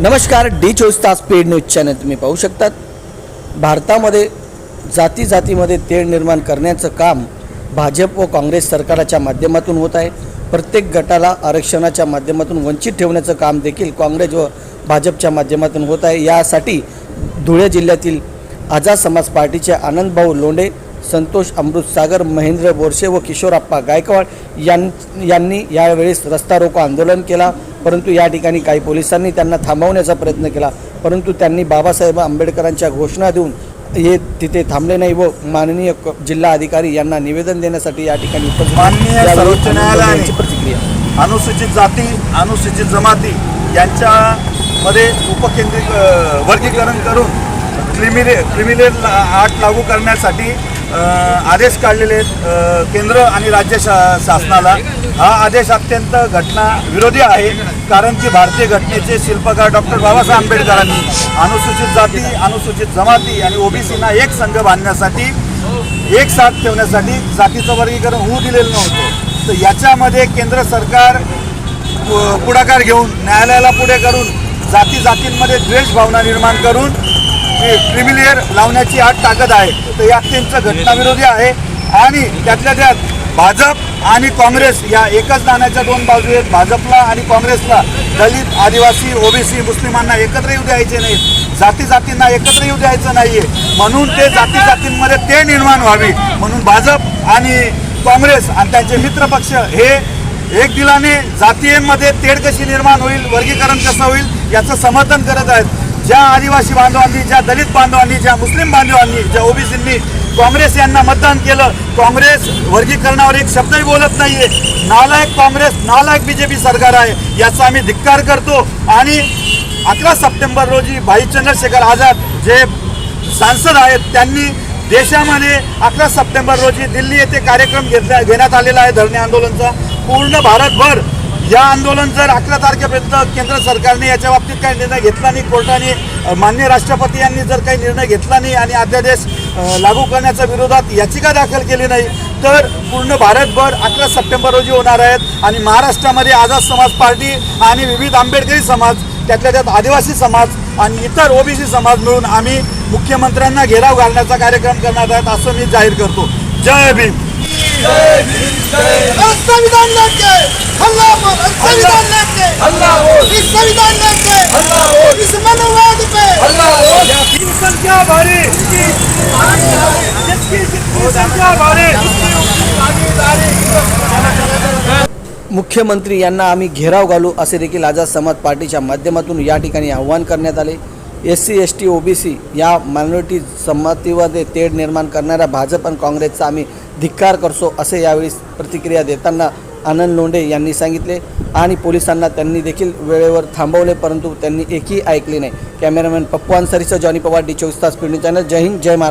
नमस्कार डी चोवीस तास पेड न्यूज चॅनल तुम्ही पाहू शकतात. भारतामध्ये जाती जातीमध्ये तेढ निर्माण करण्याचं काम भाजप व काँग्रेस सरकारच्या माध्यमातून होत आहे. प्रत्येक गटाला आरक्षणाच्या माध्यमातून वंचित ठेवण्याचं काम देखील काँग्रेस व भाजपच्या माध्यमातून होत आहे. यासाठी धुळे जिल्ह्यातील आझाद समाज पार्टीचे आनंदभाऊ लोंढे संतोष अमृतसागर महेंद्र बोरसे व किशोरप्पा गायकवाड यां यांनी यावेळेस रस्ता रोको आंदोलन केला. परंतु या ठिकाणी काही पोलिसांनी त्यांना थांबवण्याचा प्रयत्न केला. परंतु त्यांनी बाबासाहेब आंबेडकरांच्या घोषणा देऊन हे तिथे थांबले नाही व माननीय जिल्हा अधिकारी यांना निवेदन देण्यासाठी या ठिकाणी माननीय सर्वोच्च प्रतिक्रिया. अनुसूचित जाती अनुसूचित जमाती यांच्यामध्ये उपकेंद्रित वर्गीकरण करून क्रिमिले क्रिमिनल आर्ट लागू करण्यासाठी आदेश काढलेले आहेत केंद्र आणि राज्य शा शासनाला. हा आदेश अत्यंत घटना विरोधी आहे कारण की भारतीय घटनेचे शिल्पकार डॉक्टर बाबासाहेब आंबेडकरांनी अनुसूचित जाती अनुसूचित जमाती आणि ओबीसीना एक संघ बांधण्यासाठी एक साथ ठेवण्यासाठी जातीचं वर्गीकरण होऊ दिलेलं नव्हतं. तर याच्यामध्ये केंद्र सरकार पु- पुढाकार घेऊन न्यायालयाला पुढे करून जाती जातींमध्ये द्वेष भावना निर्माण करून क्रिमिलियर लावण्याची आठ ताकद आहे. तर या अत्यंत घटनाविरोधी आहे. आणि त्यातल्या त्यात भाजप आणि काँग्रेस या एकच नाण्याच्या दोन बाजू आहेत. भाजपला आणि काँग्रेसला दलित आदिवासी ओबीसी मुस्लिमांना एकत्र येऊ द्यायचे नाहीत. जाती जातींना एकत्र येऊ द्यायचं नाहीये. म्हणून ते जाती जातींमध्ये ते निर्माण व्हावी. म्हणून भाजप आणि काँग्रेस आणि त्यांचे मित्रपक्ष हे एक दिलाने जातीयांमध्ये तेढ कशी निर्माण होईल वर्गीकरण कसं होईल याचं समर्थन करत आहेत. ज्या आदिवासी बांधवांनी ज्या दलित बांधवांनी ज्या मुस्लिम बांधवांनी ज्या ओबीसींनी काँग्रेस यांना मतदान केलं काँग्रेस वर्गीकरणावर एक शब्दही बोलत नाहीये. नालायक काँग्रेस नालायक बीजेपी सरकार आहे याचा आम्ही धिक्कार करतो. आणि अकरा सप्टेंबर रोजी भाई चंद्रशेखर आझाद जे सांसद आहेत त्यांनी देशामध्ये अकरा सप्टेंबर रोजी दिल्ली येथे कार्यक्रम घेतला घेण्यात आलेला आहे धरणे आंदोलनचा. पूर्ण भारतभर या आंदोलन जर अकरा तारखेपर्यंत केंद्र सरकारने याच्या बाबतीत काही निर्णय घेतला नाही कोर्टाने अ, माननीय राष्ट्रपती यांनी जर काही निर्णय घेतला नाही आणि अध्यादेश लागू करण्याच्या विरोधात याचिका दाखल केली नाही तर पूर्ण भारतभर अकरा सप्टेंबर रोजी होणार आहेत आणि महाराष्ट्रामध्ये आझाद समाज पार्टी आणि विविध आंबेडकरी समाज त्यातल्या त्यात आदिवासी समाज आणि इतर ओबीसी समाज मिळून आम्ही मुख्यमंत्र्यांना घेराव घालण्याचा कार्यक्रम करणार आहेत असं मी जाहीर करतो. जय भीम. संविधान लेके भारी. संख्या भारी. मुख्यमंत्री यांना आम्ही घेराव घालू असे देखील आझाद समाज पार्टीच्या माध्यमातून या ठिकाणी आव्हान करण्यात आले. S C S T O B C या मायनॉरिटी संमतीमध्ये तेढ निर्माण करणाऱ्या भाजप आणि काँग्रेसचा आम्ही धिक्कार करतो असे यावेळी प्रतिक्रिया देताना आनंद लोंढे यांनी सांगितले आणि पोलिसांना त्यांनी देखील वेळेवर थांबवले परंतु त्यांनी एकही ऐकले नाही. कॅमेरामॅन पप्पू अन्सारीसह जॉनी पवार डी चोवीस तास पिंडी चॅनल. जय हिंद जय महाराष्ट्र.